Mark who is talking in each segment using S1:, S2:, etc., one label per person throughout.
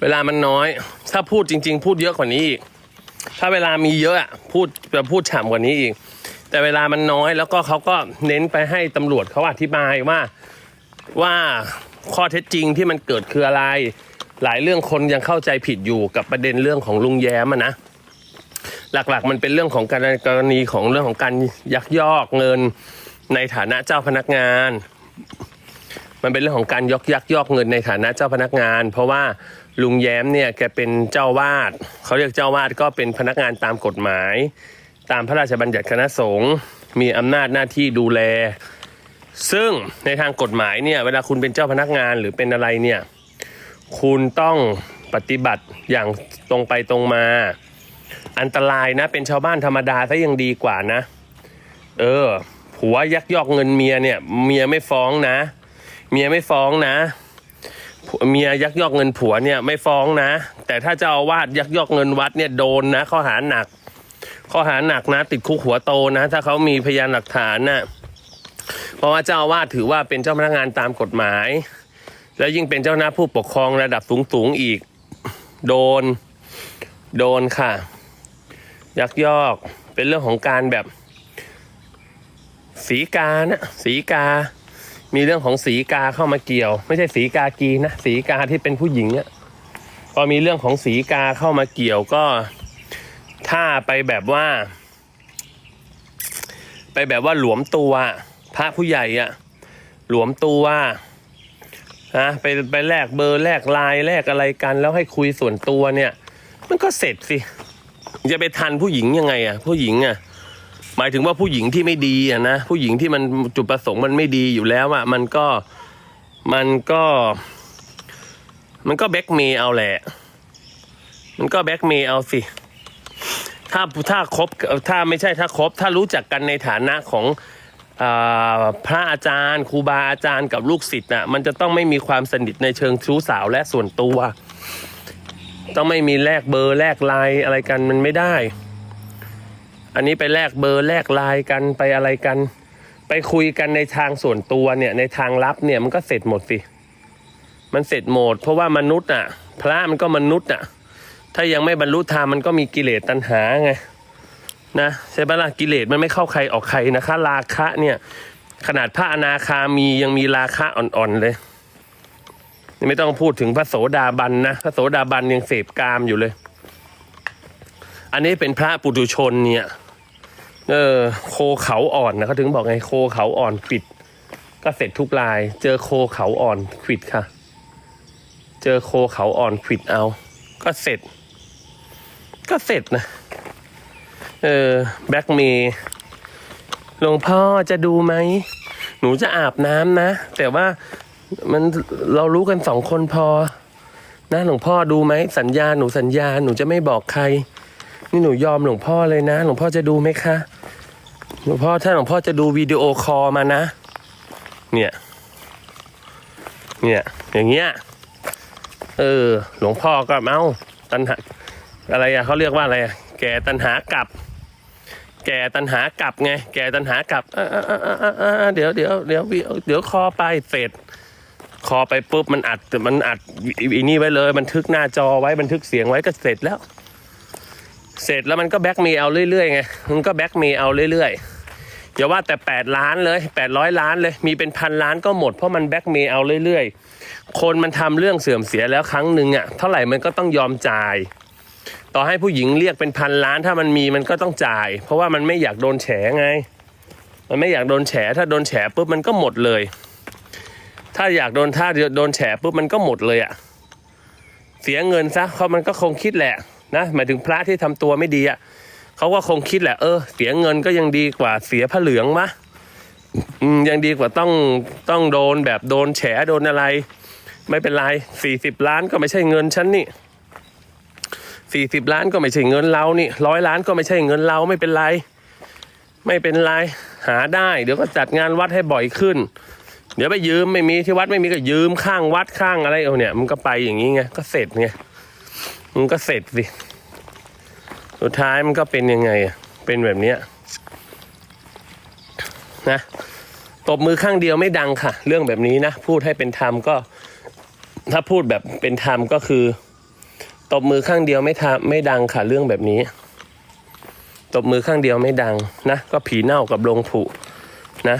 S1: เวลามันน้อย ถ้าพูดจริง ๆ พูดเยอะกว่านี้อีก ถ้าเวลามีเยอะพูดจะพูดฉ่ำกว่านี้อีก แต่เวลามันน้อยแล้วก็เขาก็เน้นไปให้ตำรวจเขาอธิบายว่าว่าข้อเท็จจริงที่มันเกิดคืออะไร หลายเรื่องคนยังเข้าใจผิดอยู่กับประเด็นเรื่องของลุงแย้มนะ หลักๆ มันเป็นเรื่องของการกรณีของเรื่องของการยักยอกเงินในฐานะเจ้าพนักงาน มันเป็นเรื่องของการยกยักยอกเงินในฐานะเจ้าพนักงาน เพราะว่า ลุงแย้มเนี่ยแกเป็นเจ้าวาดเขาเรียกเจ้าวาดก็เป็นพนักงานตามกฎหมาย ตามพระราชบัญญัติคณะสงฆ์มีอำนาจหน้าที่ดูแล ซึ่งในทางกฎหมายเนี่ยเวลาคุณเป็นเจ้าพนักงานหรือเป็นอะไรเนี่ยคุณต้องปฏิบัติอย่างตรงไปตรงมา อันตรายนะเป็นชาวบ้านธรรมดาซะยังดีกว่านะ เออผัวยักยอกเงินเมียเนี่ยเมียไม่ฟ้องนะ เมียไม่ฟ้องนะ เมียยักยอกเงินผัวเนี่ยไม่ฟ้องนะ แต่ถ้าเจ้าอาวาสยักยอกเงินวัดเนี่ยโดนนะข้อหาหนัก ข้อหาหนักนะ ติดคุกหัวโตนะ ถ้าเขามีพยานหลักฐานน่ะเพราะว่าเจ้าอาวาสถือว่าเป็นเจ้าพนักงานตามกฎหมาย แล้วยิ่งเป็นเจ้าหน้าผู้ปกครองระดับสูงๆอีก โดนโดนค่ะ ยักยอกเป็นเรื่องของการแบบ สีกานะสีกา มีเรื่องของสีกาเข้ามาเกี่ยว ไม่ใช่สีกากีนะสีกาที่เป็นผู้หญิงอะพอมีเรื่องของสีกาเข้ามาเกี่ยวก็ ถ้าไปแบบว่า ไปแบบว่าหลวมตัวพระผู้ใหญ่อะหลวมตัวนะไปไปแลกเบอร์แลกไลน์แลกอะไรกัน แล้วให้คุยส่วนตัวเนี่ย มันก็เสร็จสิจะไปทันผู้หญิงยังไงอะผู้หญิงอะ หมายถึงว่าผู้หญิงที่ไม่ดีอะนะผู้หญิงที่มันจุดประสงค์มันไม่ดีอยู่แล้วอะมันก็มันก็ มันก็แบ็กเมย์เอาแหละ มันก็แบ็กเมย์เอาสิ ถ้าถ้าคบถ้าไม่ใช่ถ้าคบ ถ้ารู้จักกันในฐานะของอพระอาจารย์ครูบาอาจารย์กับลูกศิษย์น่ะมันจะต้องไม่มีความสนิทในเชิงชู้สาวและส่วนตัว ต้องไม่มีแลกเบอร์แลกไลน์อะไรกันมันไม่ได้ อันนี้ไปแลกเบอร์แลกไลน์กันไปอะไรกัน ไปคุยกันในทางส่วนตัวเนี่ยในทางลับเนี่ยมันก็เสร็จหมดสิ มันเสร็จหมด เพราะว่ามนุษย์อะ พระมันก็มนุษย์อะ ถ้ายังไม่บรรลุธรรมมันก็มีกิเลสตัณหาไงนะใช่ปะล่ะกิเลสมันไม่เข้าใครออกใครนะคะราคะเนี่ย ขนาดพระอนาคามียังมีราคะอ่อนๆเลยไม่ต้องพูดถึงพระโสดาบันนะพระโสดาบันยังเสพกามอยู่เลย อันนี้เป็นพระปุถุชนเนี่ย เออโคเขาอ่อนนะเขาถึงบอกไงโคเขาอ่อนปิด ก็เสร็จทุกลาย เจอโคเขาอ่อนขวิดค่ะ เจอโคเขาอ่อนขวิดเอา ก็เสร็จ ก็เสร็จนะเออแบ็กเมย์หลวงพ่อจะดูไหม หนูจะอาบน้ำนะ แต่ว่ามันเรารู้กันสองคนพอ นะหลวงพ่อดูไหม สัญญาหนูสัญญาหนูจะไม่บอกใคร นี่หนูยอมหลวงพ่อเลยนะ หลวงพ่อจะดูไหมคะ หลวงพ่อถ้าหลวงพ่อจะดูวิดีโอคอลมานะ เนี่ย เนี่ย อย่างเงี้ย เออ หลวงพ่อก็เอาตันหาอะไรอะเขาเรียกว่าอะไรอะแก่ตันหากลับ แก่ตันหากลับไง แก่ตันหากลับเออเออเออเออเออเออเดี๋ยวเดี๋ยวเดี๋ยวเดี๋ยวคอไปเสร็จคอไปปุ๊บมันอัดมันอัดอีนี่ไว้เลย บันทึกหน้าจอไว้บันทึกเสียงไว้ก็เสร็จแล้ว เสร็จแล้วมันก็แบ็กเมย์เอาเรื่อยๆไงมันก็แบ็กเมย์เอาเรื่อยๆอย่าว่าแต่ 8 ล้านเลย 800 ล้านเลยมีเป็นพันล้านก็หมดเพราะมันแบ็กเมย์เอาเรื่อยๆ คนมันทำเรื่องเสื่อมเสียแล้วครั้งหนึ่งอะเท่าไหร่มันก็ต้องยอมจ่าย ต่อให้ผู้หญิงเรียกเป็นพันล้านถ้ามันมีมันก็ต้องจ่าย เพราะว่ามันไม่อยากโดนแฉไง มันไม่อยากโดนแฉถ้าโดนแฉปุ๊บมันก็หมดเลย ถ้าอยากโดนถ้าโดนแฉปุ๊บมันก็หมดเลยอะ่ะเสียเงินซะเขามันก็คงคิดแหละ นะหมายถึงพระที่ทำตัวไม่ดีอะ่ะเขาก็คงคิดแหละเออเสียเงินก็ยังดีกว่าเสียผ้าเหลืองมะยังดีกว่าต้องต้องโดนแบบโดนแฉโดนอะไร ไม่เป็นไรสี่สิบล้านก็ไม่ใช่เงินฉันนี่สี่สิบล้านก็ไม่ใช่เงินเรานี่ร้อยล้านก็ไม่ใช่เงินเราไม่เป็นไร ไม่เป็นไรหาได้ เดี๋ยวก็จัดงานวัดให้บ่อยขึ้น เดี๋ยวไปยืมไม่มีที่วัดไม่มีก็ยืมข้างวัดข้างอะไรเอาเนี่ยมันก็ไปอย่างนี้ไงก็เสร็จไง มันก็เสร็จสิ สุดท้ายมันก็เป็นยังไงอะ เป็นแบบเนี้ยนะตบมือข้างเดียวไม่ดังค่ะ เรื่องแบบนี้นะ พูดให้เป็นธรรมก็ ถ้าพูดแบบเป็นธรรมก็คือ ตบมือข้างเดียวไม่ทำไม่ดังค่ะ เรื่องแบบนี้ ตบมือข้างเดียวไม่ดังนะ ก็ผีเน่ากับลงผุนะ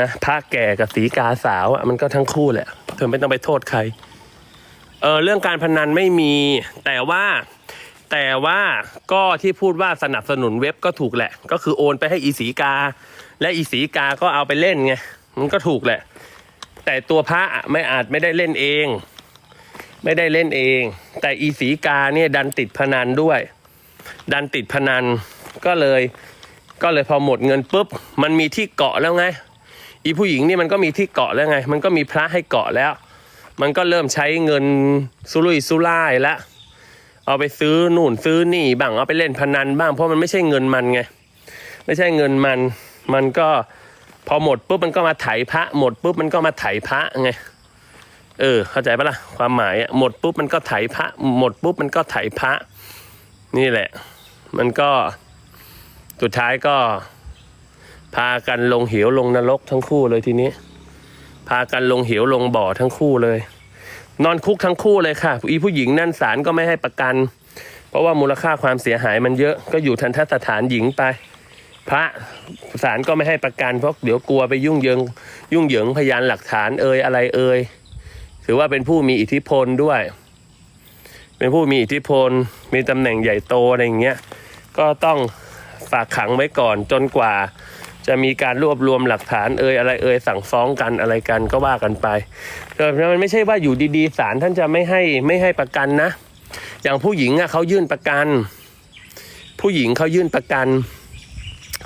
S1: นะพระแก่กับสีกาสาวอะมันก็ทั้งคู่แหละ เธอไม่ต้องไปโทษใคร เออเรื่องการพนันไม่มี แต่ว่าแต่ว่าก็ที่พูดว่าสนับสนุนเว็บก็ถูกแหละ ก็คือโอนไปให้อีสีกา และอีสีกาก็เอาไปเล่นไงมันก็ถูกแหละ แต่ตัวพระไม่อาจไม่ได้เล่นเอง ไม่ได้เล่นเอง แต่อีสีกาเนี่ยดันติดพนันด้วย ดันติดพนันก็เลยก็เลยพอหมดเงินปุ๊บ มันมีที่เกาะแล้วไง อีผู้หญิงนี่มันก็มีที่เกาะแล้วไง มันก็มีพระให้เกาะแล้ว มันก็เริ่มใช้เงินสุรุ่ยสุร่ายแล้วเอาไปซื้อนู่นซื้อนี่บ้างเอาไปเล่นพนันบ้างเพราะมันไม่ใช่เงินมันไงไม่ใช่เงินมัน มันก็พอหมดปุ๊บมันก็มาไถพระ หมดปุ๊บมันก็มาไถพระไงเออ เข้าใจปะล่ะความหมายหมดปุ๊บมันก็ไถพระ หมดปุ๊บมันก็ไถพระ นี่แหละ มันก็สุดท้ายก็พากันลงเหวลงนรกทั้งคู่เลยทีนี้ พากันลงเหวลงบ่อทั้งคู่เลย นอนคุกทั้งคู่เลยค่ะอีผู้หญิงนั่นศาลก็ไม่ให้ประกัน เพราะว่ามูลค่าความเสียหายมันเยอะก็อยู่ทันทสถานหญิงไป พระศาลก็ไม่ให้ประกันเพราะเดี๋ยวกลัวไปยุ่งเหยิงยุ่งเหยิงพยานหลักฐานเอ่ยอะไรเอ่ยถือว่าเป็นผู้มีอิทธิพลด้วย เป็นผู้มีอิทธิพล มีตำแหน่งใหญ่โตอะไรอย่างเงี้ยก็ต้องฝากขังไว้ก่อนจนกว่า จะมีการรวบรวมหลักฐานเอ่ยอะไรเอ่ยสั่งฟ้องกันอะไรกันก็ว่ากันไปเออมันไม่ใช่ว่าอยู่ดีๆศาลท่านจะไม่ให้ไม่ให้ประกันนะ อย่างผู้หญิงอะเขายื่นประกัน ผู้หญิงเขายื่นประกัน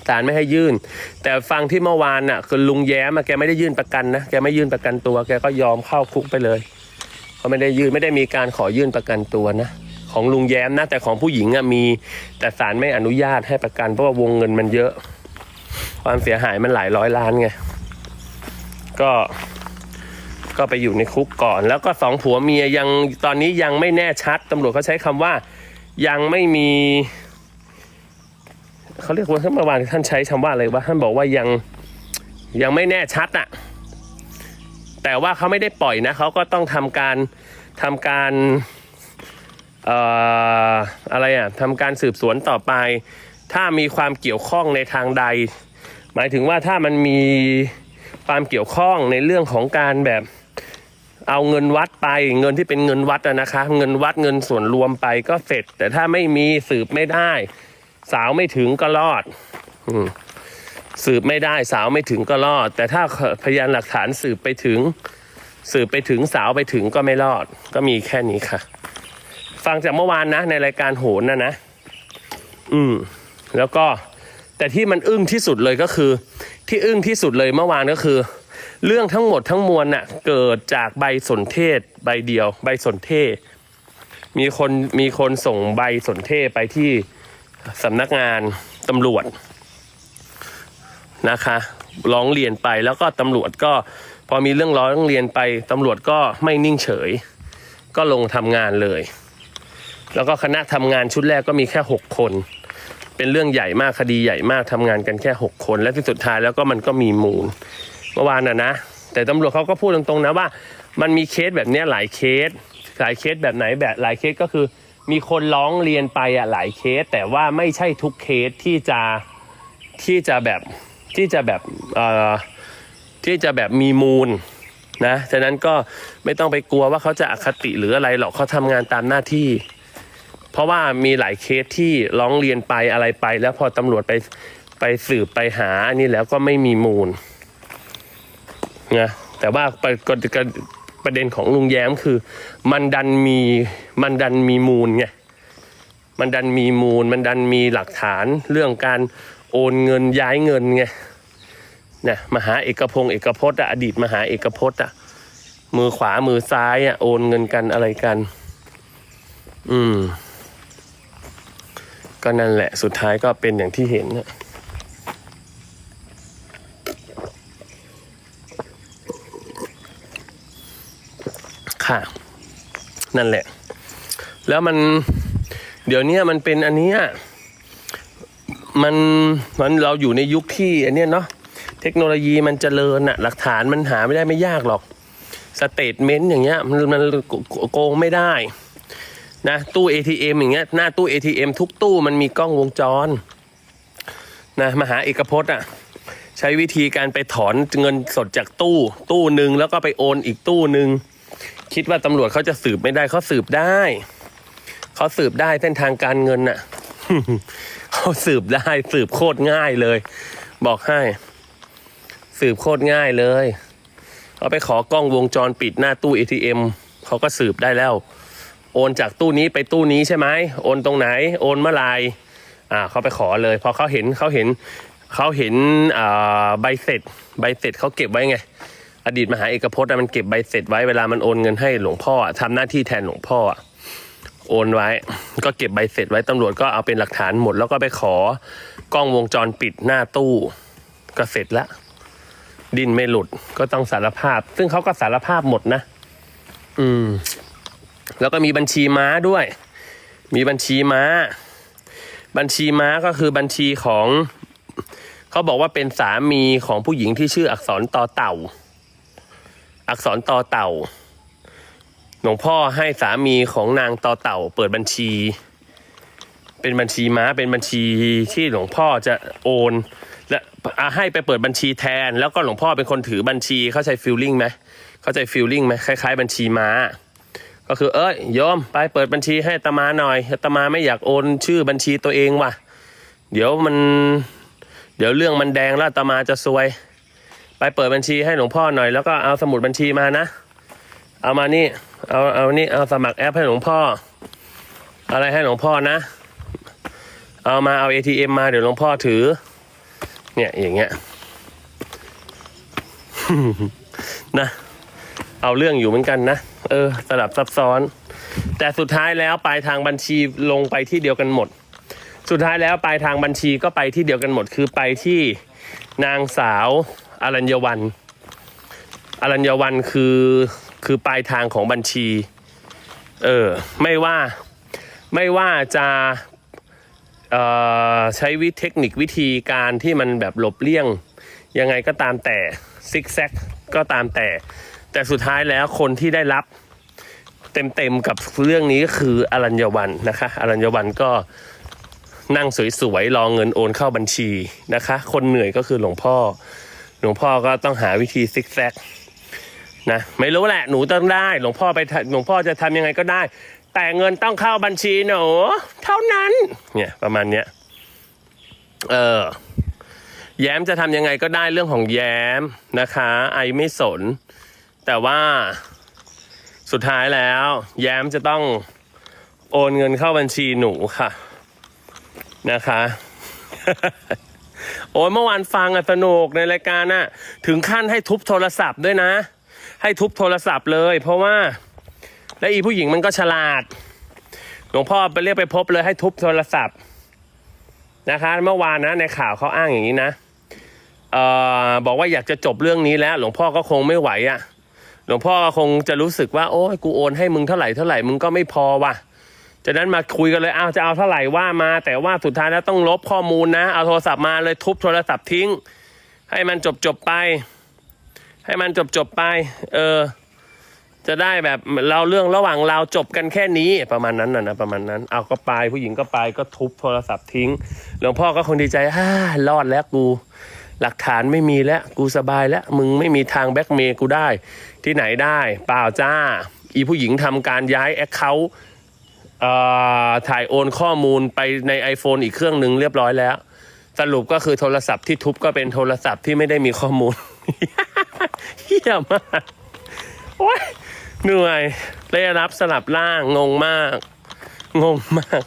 S1: ศาลไม่ให้ยื่น แต่ฟังที่เมื่อวานน่ะคือลุงแย้มอะแกไม่ได้ยื่นประกันนะแกไม่ยื่นประกันตัว แกก็ยอมเข้าคุกไปเลยเขาไม่ได้ยื่นไม่ได้มีการขอยื่นประกันตัวนะ ของลุงแย้มนะแต่ของผู้หญิงอะมี แต่ศาลไม่อนุญาตให้ประกันเพราะว่าวงเงินมันเยอะ ความเสียหายมันหลายร้อยล้านไง ก็ก็ไปอยู่ในคุกก่อน แล้วก็สองผัวเมียยังตอนนี้ยังไม่แน่ชัดตำรวจเขาใช้คำว่า ยังไม่มีเขาเรียกว่าเมื่อวานท่านใช้คำว่าอะไรวะท่านบอกว่ายังยังไม่แน่ชัดอะแต่ว่าเขาไม่ได้ปล่อยนะเขาก็ต้องทำการทำการเอ่ออะไรอะทำการสืบสวนต่อไป ถ้ามีความเกี่ยวข้องในทางใด หมายถึงว่าถ้ามันมีความเกี่ยวข้องในเรื่องของการแบบเอาเงินวัดไปเงินที่เป็นเงินวัดอะนะคะ เงินวัดเงินส่วนรวมไปก็เสร็จ แต่ถ้าไม่มีสืบไม่ได้ สาวไม่ถึงก็รอดอสืบไม่ได้สาวไม่ถึงก็รอด แต่ถ้าพยานหลักฐานสืบไปถึง สืบไปถึงสาวไปถึงก็ไม่รอด ก็มีแค่นี้ค่ะ ฟังจากเมื่อวานนะ ในรายการโหนนะนะ อืม แล้วก็แต่ที่มันอึ้งที่สุดเลยก็คือ ที่อึ้งที่สุดเลยเมื่อวานก็คือ เรื่องทั้งหมดทั้งมวลน่ะเกิดจากใบสนเทศใบเดียว ใบสนเทศ มีคนมีคนส่งใบสนเทศไปที่สำนักงานตำรวจนะคะร้องเรียนไปแล้วก็ตำรวจก็พอมีเรื่องร้องเรียนไปตำรวจก็ไม่นิ่งเฉย ก็ลงทำงานเลย แล้วก็คณะทำงานชุดแรกก็มีแค่หกคน เป็นเรื่องใหญ่มากคดีใหญ่มากทำงานกันแค่หกคน และที่สุดท้ายแล้วก็มันก็มีมูลเมื่อวานน่ะนะ แต่ตำรวจเขาก็พูดตรงๆนะว่า มันมีเคสแบบนี้หลายเคส หลายเคสแบบไหนแบบหลายเคสก็คือมีคนร้องเรียนไปอะหลายเคส แต่ว่าไม่ใช่ทุกเคสที่จะที่จะแบบที่จะแบบเอ่อที่จะแบบมีมูลนะฉะนั้นก็ไม่ต้องไปกลัวว่าเขาจะอคติหรืออะไรหรอกเขาทำงานตามหน้าที่ เพราะว่ามีหลายเคสที่ร้องเรียนไปอะไรไป แล้วพอตำรวจไปไปสืบไปหาอันนี้แล้วก็ไม่มีมูลนะแต่ว่าประประประเด็นของลุงแย้มคือ มันดันมีมันดันมีมูลไงมันดันมีมูล มันดันมีหลักฐานเรื่องการโอนเงินย้ายเงินไงนี่ยมหาเอกพงศ์เอกพจน์อะอดีตมหาเอกพจน์อะมือขวามือซ้ายอะโอนเงินกันอะไรกัน อืม ก็นั่นแหละสุดท้ายก็เป็นอย่างที่เห็นนะค่ะ นั่นแหละ แล้วมันเดี๋ยวนี้มันเป็นอันเนี้ยมันมันเราอยู่ในยุคที่อันเนี้ยเนาะเทคโนโลยีมันเจริญอะหลักฐานมันหาไม่ได้ไม่ยากหรอก สเตทเมนต์อย่างเงี้ยมันมันโกงไม่ได้ นะตู้ ATM อย่างเงี้ยหน้าตู้ ATM ทุกตู้มันมีกล้องวงจรนะมหาเอกพจน์อะใช้วิธีการไปถอนเงินสดจากตู้ ตู้หนึ่งแล้วก็ไปโอนอีกตู้หนึ่งคิดว่าตำรวจเขาจะสืบไม่ได้เขาสืบได้เขาสืบได้เส้นทางการเงินน่ะเขาสืบได้สืบโคตรง่ายเลย บอกให้ สืบโคตรง่ายเลยเขาไปขอกล้องวงจรปิดหน้าตู้ ATM เขาก็สืบได้แล้ว โอนจากตู้นี้ไปตู้นี้ใช่ไหมโอนตรงไหน โอนเมื่อไหรอ่าเขาไปขอเลยพอเขาเห็นเขาเห็นเขาเห็นอ่าใบเสร็จใบเสร็จเขาเก็บไว้ไง อดีตมหาเอกพจน์อะมันเก็บใบเสร็จไว้เวลามันโอนเงินให้หลวงพ่ออะทำหน้าที่แทนหลวงพ่อโอนไว้ ก็เก็บใบเสร็จไว้ตำรวจก็เอาเป็นหลักฐานหมด แล้วก็ไปขอกล้องวงจรปิดหน้าตู้ก็เสร็จล้วดินไม่หลุดก็ต้องสารภาพ ซึ่งเขาก็สารภาพหมดนะ อืม แล้วก็มีบัญชีม้าด้วย มีบัญชีม้า บัญชีม้าก็คือบัญชีของเขาบอกว่าเป็นสามีของผู้หญิงที่ชื่ออักษรต่อเต่า อักษรต่อเต่าหลวงพ่อให้สามีของนางต่อเต่า เปิดบัญชี เป็นบัญชีม้าเป็นบัญชีที่หลวงพ่อจะโอน และอะให้ไปเปิดบัญชีแทน แล้วก็หลวงพ่อเป็นคนถือบัญชีเข้าใจฟิลลิ่งไหมเข้าใจฟิลลิ่งไหมคล้ายๆ บัญชีม้า ก็คือเอ้ยโยมไปเปิดบัญชีให้ตมาหน่อยตมาไม่อยากโอนชื่อบัญชีตัวเองว่ะ เดี๋ยวมัน เดี๋ยวเรื่องมันแดงแล้วตมาจะซวย ไปเปิดบัญชีให้หลวงพ่อหน่อยแล้วก็เอาสมุดบัญชีมานะ เอามานี่ เอาเอานี่เอาสมัครแอปให้หลวงพ่อ อะไรให้หลวงพ่อนะ เอามาเอา ATM มาเดี๋ยวหลวงพ่อถือ เนี่ยอย่างเงี้ยนะ เอาเรื่องอยู่เหมือนกันนะ เออ สลับซับซ้อน แต่สุดท้ายแล้วปลายทางบัญชีลงไปที่เดียวกันหมด สุดท้ายแล้วปลายทางบัญชีก็ไปที่เดียวกันหมด คือไปที่นางสาวอรัญญวันอรัญญวันคือคือปลายทางของบัญชี เออ ไม่ว่าไม่ว่าจะออใช้วิเทคนิควิธีการที่มันแบบหลบเลี่ยง ยังไงก็ตามแต่ซิกแซกก็ตามแต่ แต่สุดท้ายแล้วคนที่ได้รับ เต็มๆกับเรื่องนี้ก็คืออรัญญวันนะคะ อรัญญวันก็นั่งสวยๆรอเงินโอนเข้าบัญชีนะคะ คนเหนื่อยก็คือหลวงพ่อ หลวงพ่อก็ต้องหาวิธีซิกแซกนะไม่รู้แหละหนูต้องได้ หลวงพ่อไปหลวงพ่อจะทำยังไงก็ได้ แต่เงินต้องเข้าบัญชีหนูเท่านั้นเนี่ยประมาณเนี้ยเออแย้มจะทำยังไงก็ได้เรื่องของแย้มนะคะ ไอไม่สน แต่ว่า สุดท้ายแล้ว แย้มจะต้องโอนเงินเข้าบัญชีหนูค่ะ นะคะ โอ้ยเมื่อวานฟังอะสนุกในรายการอะถึงขั้นให้ทุบโทรศัพท์ด้วยนะ ให้ทุบโทรศัพท์เลย เพราะว่าและอีผู้หญิงมันก็ฉลาดหลวงพ่อไปเรียกไปพบเลยให้ทุบโทรศัพท์ นะคะ เมื่อวานนะในข่าวเขาอ้างอย่างนี้นะเออบอกว่าอยากจะจบเรื่องนี้แล้ว หลวงพ่อก็คงไม่ไหวอะ่ะ หลวงพ่อคงจะรู้สึกว่า โอ้ยกูโอนให้มึงเท่าไหร่เท่าไหร่มึงก็ไม่พอว่ะจากนั้นมาคุยกันเลยอ้าวจะเอาเท่าไหร่ว่ามา แต่ว่าสุดท้ายแล้วต้องลบข้อมูลนะ เอาโทรศัพท์มาเลยทุบโทรศัพท์ทิ้ง ให้มันจบจบไป ให้มันจบจบไป เออ จะได้แบบเราเรื่องระหว่างเราจบกันแค่นี้ประมาณนั้นนะนะประมาณนั้น เอาก็ไปผู้หญิงก็ไปก็ทุบโทรศัพท์ทิ้ง หลวงพ่อก็คงดีใจฮ่ารอดแล้วกู หลักฐานไม่มีแล้วกูสบายแล้วมึงไม่มีทางแบ็กเมย์กูได้ ที่ไหนได้ เปล่าจ้า อีผู้หญิงทำการย้ายแอคเคาท์ถ่ายโอนข้อมูลไปใน iPhone อีกเครื่องหนึ่งเรียบร้อยแล้ว สรุปก็คือโทรศัพท์ที่ทุบก็เป็นโทรศัพท์ที่ไม่ได้มีข้อมูลเฮียมากโอ๊ยเหนื่อยได้รับสลับร่างงงมาก งงมาก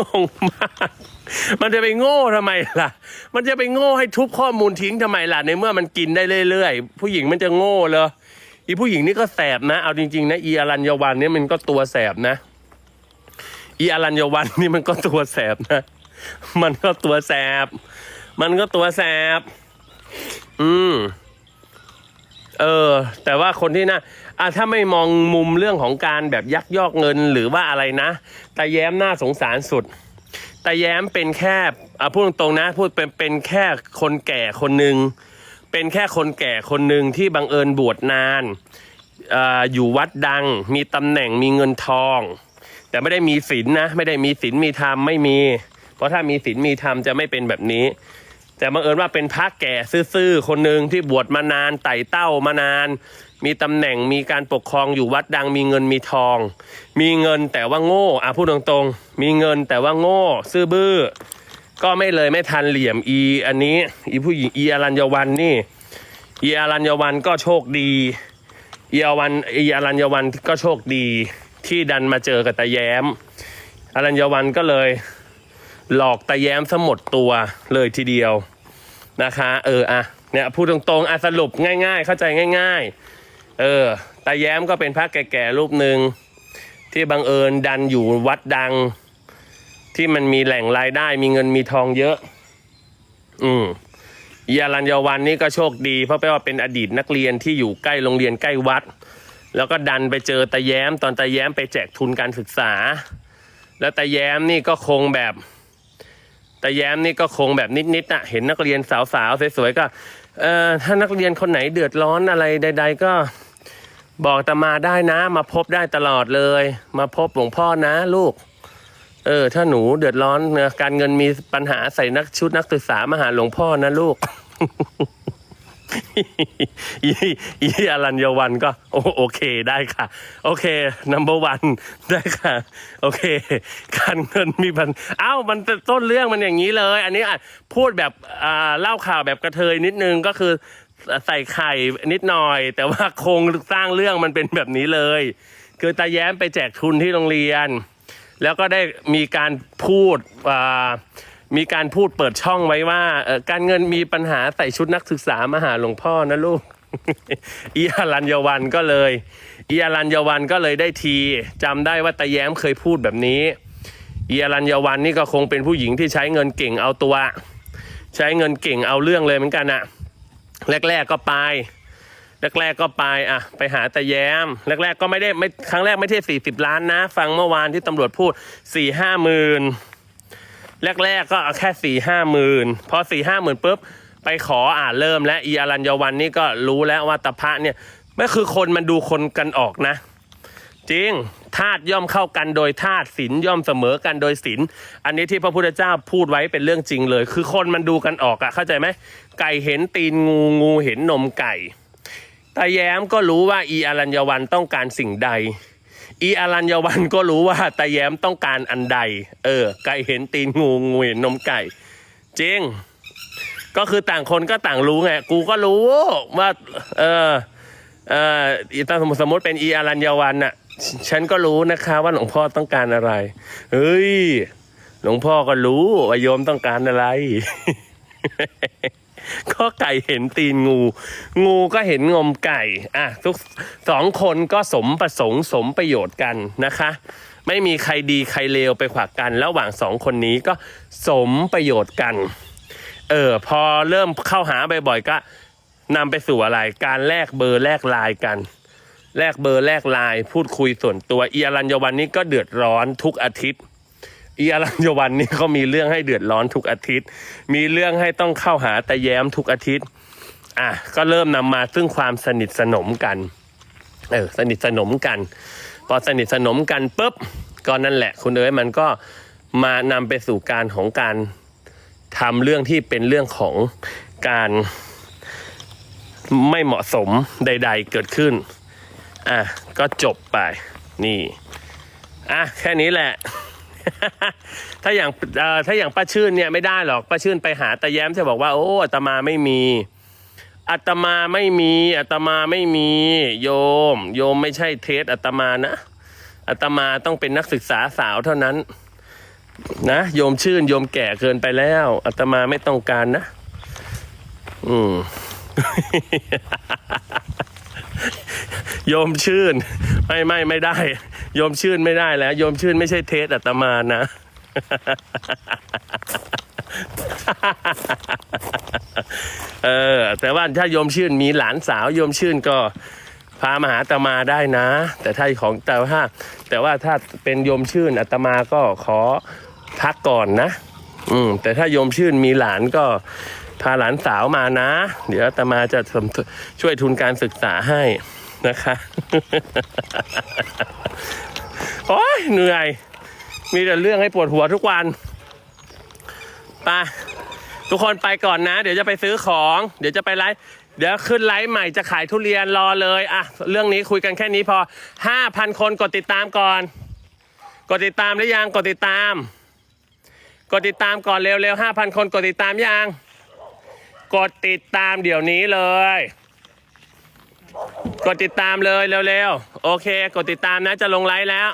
S1: งงมาก มันจะไปโง่ทำไมล่ะ มันจะไปโง่ให้ทุบข้อมูลทิ้งทำไมล่ะในเมื่อมันกินได้เรื่อยๆ ผู้หญิงมันจะโง่เลย อีผู้หญิงนี่ก็แสบนะ เอาจริงๆนะ อีอรัญญวันนี่มันก็ตัวแสบนะ อีอรัญญวันนี่มันก็ตัวแสบนะ มันก็ตัวแสบ มันก็ตัวแสบ อืม เออ แต่ว่าคนที่น่าอะถ้าไม่มองมุมเรื่องของการแบบยักยอกเงินหรือว่าอะไรนะ แตาแย้มน่าสงสารสุด ตาแย้มเป็นแค่อะพูดตรงๆนะ พูดเป็นเป็นแค่คนแก่คนหนึ่งเป็นแค่คนแก่คนหนึ่งที่บังเอิญบวชนานอาอยู่วัดดัง มีตำแหน่งมีเงินทอง แต่ไม่ได้มีศีลนะ ไม่ได้มีศีลมีธรรมไม่มี เพราะถ้ามีศีลมีธรรมจะไม่เป็นแบบนี้ แต่บังเอิญว่าเป็นพระแก่ซื่อๆคนหนึ่งที่บวชมานานไต่เต้ามานาน มีตำแหน่งมีการปกครองอยู่วัดดัง มีเงินมีทอง มีเงินแต่ว่าโง่อะพูดตรงๆ มีเงินแต่ว่าโง่ ซื่อบื้อ ก็ไม่เลยไม่ทันเหลี่ยมอี อันนี้อีผู้หญิงอีอรัญญวันนี่อีอรัญญวันก็โชคดีอีอวันอีอรัญญวันก็โชคดีที่ดันมาเจอกับตาแย้ม อรัญญวันก็เลย หลอกตาแย้มสมดตัวเลยทีเดียวนะคะ เอออะเนี่ยพูดตรงๆอะสรุปง่าย ๆ เข้าใจง่าย ๆ เออตาแย้มก็เป็นพระแก่ๆรูปหนึ่งที่บังเอิญดันอยู่วัดดัง ที่มันมีแหล่งรายได้มีเงินมีทองเยอะ อืมอีอารัญญวันนี่ก็โชคดี เพราะแปลว่าเป็นอดีตนักเรียนที่อยู่ใกล้โรงเรียนใกล้วัด แล้วก็ดันไปเจอตาแย้ม ตอนตาแย้มไปแจกทุนการศึกษา แล้วตาแย้มนี่ก็คงแบบตาแย้มนี่ก็คงแบบนิดๆนะเห็นนักเรียนสาวๆสวยๆก็ ถ้านักเรียนคนไหนเดือดร้อนอะไรใด ๆ ก็บอกตมาได้นะ มาพบได้ตลอดเลย มาพบหลวงพ่อนะลูก เออ ถ้าหนูเดือดร้อนนะการเงินมีปัญหาใส่นักชุดนักศึกษามาหาหลวงพ่อนะลูก อีอีอรัญญวันก็โอเคได้ค่ะ โอเค number one ได้ค่ะ โอเค การเงินมีปัญเอ้ามันต้นเรื่องมันอย่างนี้เลย อันนี้พูดแบบอ่าเล่าข่าวแบบกระเทยนิดนึงก็คือใส่ไข่นิดหน่อย แต่ว่าโครงสร้างเรื่องมันเป็นแบบนี้เลย คือตาแย้มไปแจกทุนที่โรงเรียน แล้วก็ได้มีการพูดอ่า มีการพูดเปิดช่องไว้ว่าการเงินมีปัญหาใส่ชุดนักศึกษามาหาหลวงพ่อนะลูกอีอารัญญวันก็เลยอีอารัญญวันก็เลยได้ทีจำได้ว่าตาแย้มเคยพูดแบบนี้อีอารัญญวันนี่ก็คงเป็นผู้หญิงที่ใช้เงินเก่งเอาตัว ใช้เงินเก่งเอาเรื่องเลยเหมือนกันอะแรก ๆก็ไปแรกๆก็ไปอะไปหาตาแย้มแรกๆก็ไม่ได้ไม่ครั้งแรกไม่ใช่สี่สิบล้านนะ ฟังเมื่อวานที่ตำรวจพูดสี่ห้าหมื่น แรก ๆ ก็เอาแค่สี่ห้าหมื่นพอสี่ห้าหมื่นปุ๊บไปขออ่านเริ่มและอีอารัญญวันนี่ก็รู้แล้วว่าตะพระเนี่ยไม่คือคนมันดูคนกันออกนะ จริงธาตุย่อมเข้ากันโดยธาตุศีลย่อมเสมอกันโดยศีลอันนี้ที่พระพุทธเจ้าพูดไว้เป็นเรื่องจริงเลย คือคนมันดูกันออกอะเข้าใจไหมไก่เห็นตีนงูงูเห็นนมไก่ตาแย้มก็รู้ว่าอีอารัญญวันต้องการสิ่งใด อีอารัญญวันก็รู้ว่าตาแย้มต้องการอันใด เออ ไก่เห็นตีนงูงูเห็นนมไก่ จริง ก็คือต่างคนก็ต่างรู้ไง กูก็รู้ว่า เออ เอออีตาสมมติสมมติเป็นอีอารัญญวันน่ะ ฉันก็รู้นะคะว่าหลวงพ่อต้องการอะไร เฮ้ย หลวงพ่อก็รู้ว่าโยมต้องการอะไร ก็ไก่เห็นตีนงู งูก็เห็นงมไก่อะทุกสองคนก็สมประสงค์สมประโยชน์กันนะคะ ไม่มีใครดีใครเลวไปขวากกัน ระหว่างสองคนนี้ก็สมประโยชน์กันเออพอเริ่มเข้าหาบ่อยๆก็นำไปสู่อะไร การแลกเบอร์แลกไลน์กัน แลกเบอร์แลกไลน์พูดคุยส่วนตัวเอีอารัญญวันนี้ก็เดือดร้อนทุกอาทิตย์ อีอารัญญวันนี่เขามีเรื่องให้เดือดร้อนทุกอาทิตย์ มีเรื่องให้ต้องเข้าหาตาแย้มทุกอาทิตย์ อะก็เริ่มนำมาซึ่งความสนิทสนมกัน เออสนิทสนมกัน พอสนิทสนมกันปุ๊บก็นั่นแหละ คุณเอ๋ยมันก็มานำไปสู่การของการทำเรื่องที่เป็นเรื่องของการไม่เหมาะสมใด ๆ เกิดขึ้น อะ ก็จบไป นี่ อะ แค่นี้แหละ ถ้าอย่างถ้าอย่างป้าชื่นเนี่ยไม่ได้หรอกป้าชื่นไปหาตาแย้มจะบอกว่าโอ้อาตมาไม่มีอาตมาไม่มีอาตมาไม่มีโยม โยมไม่ใช่เทสอาตมานะอาตมาต้องเป็นนักศึกษาสาวเท่านั้น นะโยมชื่น โยมแก่เกินไปแล้วอาตมาไม่ต้องการนะ อืมโยมชื่น ไม่ไม่ไม่ได้ โยมชื่นไม่ได้แล้ว โยมชื่นไม่ใช่เทสอาตมานะ เออ แต่ว่าถ้าโยมชื่นมีหลานสาวโยมชื่นก็พามาหาอาตมาได้นะ แต่ถ้าของแต่ว่าแต่ว่าถ้าเป็นโยมชื่นอาตมาก็ขอพักก่อนนะ อืม แต่ถ้าโยมชื่นมีหลานก็พาหลานสาวมานะ เดี๋ยวอาตมาจะช่วยทุนการศึกษาให้ นะคะ โอ้ยเหนื่อย มีแต่เรื่องให้ปวดหัวทุกวันไปทุกคนไปก่อนนะ เดี๋ยวจะไปซื้อของ เดี๋ยวจะไปไลฟ์เดี๋ยวขึ้นไลฟ์ใหม่จะขายทุเรียนรอเลยอะเรื่องนี้คุยกันแค่นี้พอ 5,000 คนกดติดตามก่อน กดติดตามหรือยังกดติดตาม กดติดตามก่อนเร็วๆ5,000 คนกดติดตามยังกดติดตามเดี๋ยวนี้เลย กดติดตามเลยเร็วๆ โอเค กดติดตามนะจะลงไลฟ์แล้ว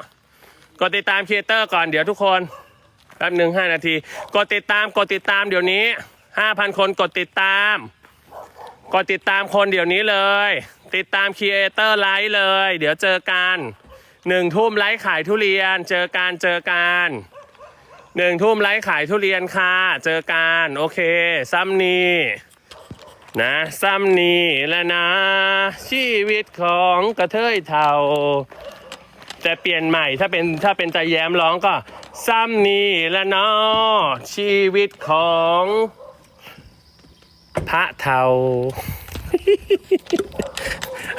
S1: กดติดตามครีเอเตอร์ก่อนเดี๋ยวทุกคนแป๊บหนึ่งห้านาที กดติดตามกดติดตามเดี๋ยวนี้ห้าพันคนกดติดตาม กดติดตามคนเดี๋ยวนี้เลย ติดตามครีเอเตอร์ไลฟ์เลย เดี๋ยวเจอกันหนึ่งทุ่มไลฟ์ขายทุเรียน เจอกันเจอกันหนึ่งทุ่มไลฟ์ขายทุเรียนค่ะ เจอกันโอเค ซ้ำนี้ นะซ้ำนี้และนะ ชีวิตของกระเทยเทาแต่เปลี่ยนใหม่ถ้าเป็นถ้าเป็นใจแย้มร้องก็ ซ้ำนี่และเนาะชีวิตของพระเทา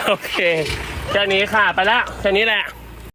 S1: โอเค แค่นี้ค่ะ ไปล้วแค่นี้แหละ